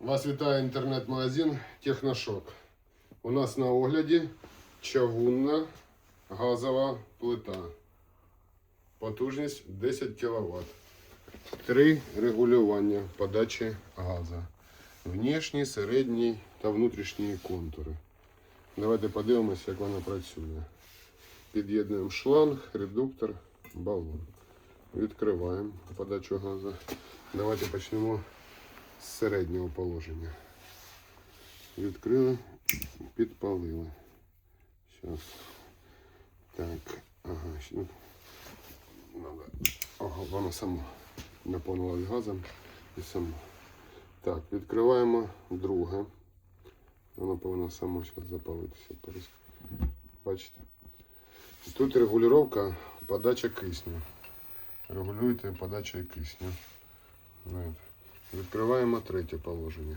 Вас вітає інтернет-магазин Техношок. У нас на огляді чавунна газова плита. Потужність 10 кВт. Три регулювання подачі газу. Внішній, середній та внутрішній контури. Давайте подивимося, як вона працює. Під'єднуємо шланг, редуктор, балон. Відкриваємо подачу газу. Давайте почнемо з середнього положення. Відкрили, підпалили. Зараз. Так, ага, ну, надо. Ага, воно само наповнилось газом і само. Так, відкриваємо друге. Воно повинно само зараз запалитися. Бачите? Тут регулювання подача кисню. Регулюєте подачу кисню. Відкриваємо третє положення.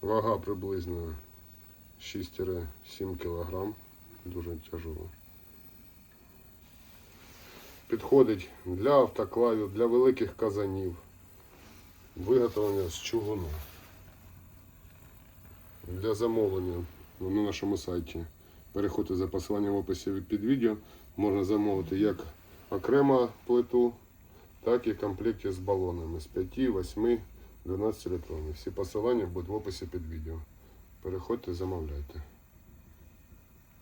Вага приблизно 6-7 кг. Дуже тяжело. Підходить для автоклавів, для великих казанів. Виготовлення з чугуну. Для замовлення на нашому сайті. Переходьте за посиланням в описі під відео. Можна замовити як окремо плиту, так і комплекті з балонами з 5, 8, 12 електронів. Всі посилання будуть в описі під відео. Переходьте, замовляйте.